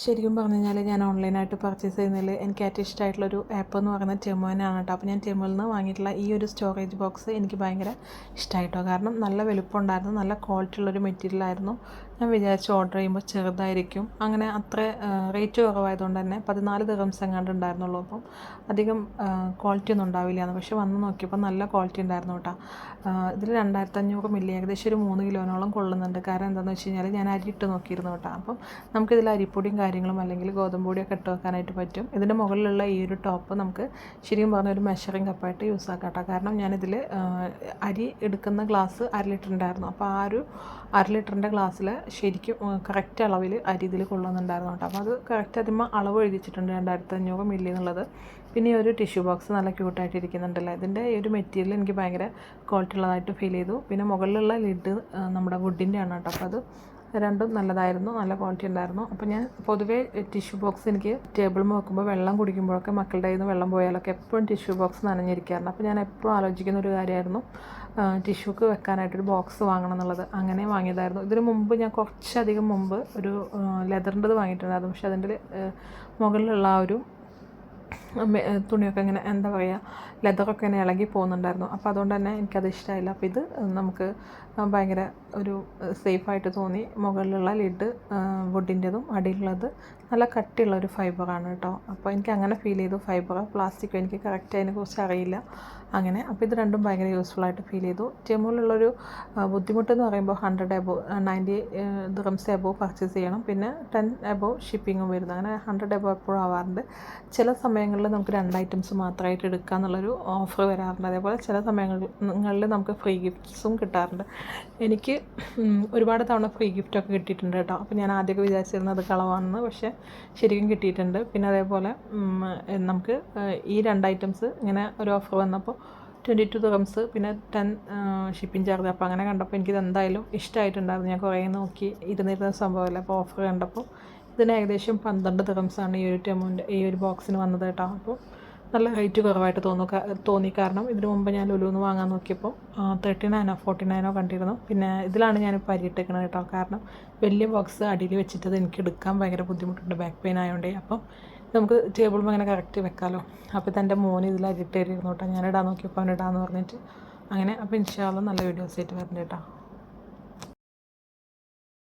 ശരിക്കും പറഞ്ഞു കഴിഞ്ഞാൽ ഞാൻ ഓൺലൈനായിട്ട് പർച്ചേസ് ചെയ്യുന്നതിൽ എനിക്ക് ഏറ്റവും ഇഷ്ടമായിട്ടുള്ളൊരു ആപ്പ് എന്ന് പറയുന്നത് ടെമോനാണ് കേട്ടോ. അപ്പോൾ ഞാൻ ടെമോയിൽ നിന്ന് വാങ്ങിയിട്ടുള്ള ഈ ഒരു സ്റ്റോറേജ് ബോക്സ് എനിക്ക് ഭയങ്കര ഇഷ്ടമായിട്ടോ കാരണം നല്ല വലുപ്പമുണ്ടായിരുന്നു നല്ല ക്വാളിറ്റി ഉള്ളൊരു മെറ്റീരിയൽ ആയിരുന്നു. ഞാൻ വിചാരിച്ചു ഓർഡർ ചെയ്യുമ്പോൾ ചെറുതായിരിക്കും. അങ്ങനെ അത്ര റേറ്റ് കുറവായതുകൊണ്ട് തന്നെ പതിനാല് ദിവസം എങ്ങാണ്ട് ഉണ്ടായിരുന്നുള്ളൂ. അപ്പം അധികം ക്വാളിറ്റി ഒന്നും ഉണ്ടാവില്ല എന്ന് പക്ഷെ വന്ന് നോക്കിയപ്പോൾ നല്ല ക്വാളിറ്റി ഉണ്ടായിരുന്നു കേട്ടോ. ഇതിൽ രണ്ടായിരത്തി അഞ്ഞൂറ് മില്ലി ഏകദേശം ഒരു മൂന്ന് കിലോനോളം കൊള്ളുന്നുണ്ട്. കാരണം എന്താണെന്ന് വെച്ച് കഴിഞ്ഞാൽ ഞാൻ അരി ഇട്ട് നോക്കിയിരുന്നു കേട്ടോ. അപ്പം നമുക്കിതിൽ അരിപ്പൊടിയും കാര്യങ്ങളും അല്ലെങ്കിൽ ഗോതമ്പ് പൊടിയൊക്കെ ഇട്ട് വെക്കാനായിട്ട് പറ്റും. ഇതിന്റെ മുകളിലുള്ള ഈ ഒരു ടോപ്പ് നമുക്ക് ശരിക്കും പറഞ്ഞ ഒരു മെഷറിംഗ് കപ്പായിട്ട് യൂസ് ആക്കാം കേട്ടോ കാരണം ഞാനിതിൽ അരി എടുക്കുന്ന ഗ്ലാസ് അര ലിറ്റർ ഉണ്ടായിരുന്നു അപ്പോൾ ആ ഒരു അര ലിറ്ററിന്റെ ഗ്ലാസ്സിൽ ശരിക്കും കറക്റ്റ് അളവിൽ അരി ഇതിൽ കൊള്ളുന്നുണ്ടായിരുന്നു കേട്ടോ അപ്പോൾ അത് കറക്റ്റ് അതിമ്മ അളവ് എഴുതിച്ചിട്ടുണ്ട് രണ്ടായിരത്തി അഞ്ഞൂറ് മില്ലി എന്നുള്ളത്. പിന്നെ ഈ ഒരു ടിഷ്യൂ ബോക്സ് നല്ല ക്യൂട്ടായിട്ട് ഇരിക്കുന്നുണ്ടല്ലോ. ഇതിന്റെ ഈ ഒരു മെറ്റീരിയൽ എനിക്ക് ഭയങ്കര ക്വാളിറ്റി ഉള്ളതായിട്ട് ഫീൽ ചെയ്തു. പിന്നെ മുകളിലുള്ള ലിഡ് നമ്മുടെ വുഡിന്റെ ആണ് കേട്ടോ അപ്പോൾ അത് രണ്ടും നല്ലതായിരുന്നു നല്ല ക്വാളിറ്റി ഉണ്ടായിരുന്നു. അപ്പോൾ ഞാൻ പൊതുവേ ടിഷ്യൂ ബോക്സ് എനിക്ക് ടേബിൾ വെക്കുമ്പോൾ വെള്ളം കുടിക്കുമ്പോഴൊക്കെ മക്കളുടെ കയ്യിൽ നിന്ന് വെള്ളം പോയാലൊക്കെ എപ്പോഴും ടിഷ്യൂ ബോക്സ് നനഞ്ഞിരിക്കാറുണ്ട്. അപ്പോൾ ഞാൻ എപ്പോഴും ആലോചിക്കുന്ന ഒരു കാര്യമായിരുന്നു ടിഷ്യൂക്ക് വെക്കാനായിട്ടൊരു ബോക്സ് വാങ്ങണം എന്നുള്ളത്. അങ്ങനെ വാങ്ങിയതായിരുന്നു. ഇതിന് മുമ്പ് ഞാൻ കുറച്ചധികം മുമ്പ് ഒരു ലെതറിന്റെത് വാങ്ങിയിട്ടുണ്ടായിരുന്നു. പക്ഷേ അതിന്റെ മുകളിലുള്ള ആ ഒരു തുണിയൊക്കെ ഇങ്ങനെ എന്താ പറയുക ലെതറൊക്കെ ഇങ്ങനെ ഇളകി പോകുന്നുണ്ടായിരുന്നു. അപ്പോൾ അതുകൊണ്ട് തന്നെ എനിക്കത് ഇഷ്ടമായില്ല അപ്പോൾ ഇത് നമുക്ക് ഭയങ്കര ഒരു സേഫായിട്ട് തോന്നി. മുകളിലുള്ള ലിഡ് വുഡിന്റെതും അടിയിലുള്ളത് നല്ല കട്ടിയുള്ള ഒരു ഫൈബറാണ് കേട്ടോ അപ്പോൾ എനിക്ക് അങ്ങനെ ഫീൽ ചെയ്തു. ഫൈബർ പ്ലാസ്റ്റിക് എനിക്ക് കറക്റ്റ് അതിനെക്കുറിച്ച് അറിയില്ല. അങ്ങനെ അപ്പോൾ ഇത് രണ്ടും ഭയങ്കര യൂസ്ഫുള്ളായിട്ട് ഫീൽ ചെയ്തു. ടെമുലുള്ളൊരു ബുദ്ധിമുട്ടെന്ന് പറയുമ്പോൾ hundred above ninety dirhams above purchase ചെയ്യണം. പിന്നെ ടെൻ എബോ ഷിപ്പിങ്ങും വരുന്നത് അങ്ങനെ ഹൺഡ്രഡ് എബോ എപ്പോഴും ആവാറുണ്ട്. ചില സമയങ്ങളിൽ നമുക്ക് രണ്ട് ഐറ്റംസ് മാത്രമായിട്ട് എടുക്കുക എന്നുള്ളൊരു ഓഫർ വരാറുണ്ട്. അതേപോലെ ചില സമയങ്ങളിൽ നമുക്ക് ഫ്രീ ഗിഫ്റ്റ്സും കിട്ടാറുണ്ട്. എനിക്ക് ഒരുപാട് തവണ ഫ്രീ ഗിഫ്റ്റൊക്കെ കിട്ടിയിട്ടുണ്ട് കേട്ടോ. അപ്പോൾ ഞാൻ ആദ്യമൊക്കെ വിചാരിച്ചിരുന്നത് കളവാണെന്ന് പക്ഷേ ശരിക്കും കിട്ടിയിട്ടുണ്ട്. പിന്നെ അതേപോലെ നമുക്ക് ഈ രണ്ട് ഐറ്റംസ് ഇങ്ങനെ ഒരു ഓഫർ വന്നപ്പോൾ ട്വന്റി ടു ദിറംസ് പിന്നെ ടെൻ ഷിപ്പിംഗ് ചാർജ് അപ്പോൾ അങ്ങനെ കണ്ടപ്പോൾ എനിക്കിത് എന്തായാലും ഇഷ്ടമായിട്ടുണ്ടായിരുന്നു ഞാൻ കുറേ നോക്കി ഇരുന്നിരുന്ന സംഭവമല്ല. അപ്പോൾ ഓഫർ കണ്ടപ്പോൾ ഇതിന് ഏകദേശം പന്ത്രണ്ട് ദിറംസാണ് ഈ ഒരു ടെമോന്റെ ഈ ഒരു ബോക്സിന് വന്നത് കേട്ടോ. അപ്പോൾ നല്ല റേറ്റ് കുറവായിട്ട് തോന്നുക തോന്നി. കാരണം ഇതിന് മുമ്പ് ഞാൻ ലുലുന്ന് വാങ്ങാൻ നോക്കിയപ്പോൾ തേർട്ടി നയനോ ഫോർട്ടി നയനോ കണ്ടിരുന്നു. പിന്നെ ഇതിലാണ് ഞാനിപ്പോൾ അരിയിട്ടേക്കണത് കേട്ടോ. കാരണം വലിയ ബോക്സ് അടിയിൽ വെച്ചിട്ട് എനിക്ക് എടുക്കാൻ ഭയങ്കര ബുദ്ധിമുട്ടുണ്ട് ബാക്ക് പെയിൻ ആയതുകൊണ്ടേ അപ്പം നമുക്ക് ടേബിളും അങ്ങനെ കറക്റ്റ് വെക്കാമല്ലോ അപ്പോൾ ഇതെന്റെ മോന് ഇതിൽ അരിട്ടേരിയിരുന്നു കേട്ടോ. ഞാൻ ഇടാൻ നോക്കിയപ്പോൾ അവൻ ഇടാന്ന് പറഞ്ഞിട്ട് അങ്ങനെ. അപ്പോൾ ഇൻഷാല്ല നല്ല വീഡിയോസ് ആയിട്ട് വരുന്നുണ്ട് കേട്ടോ.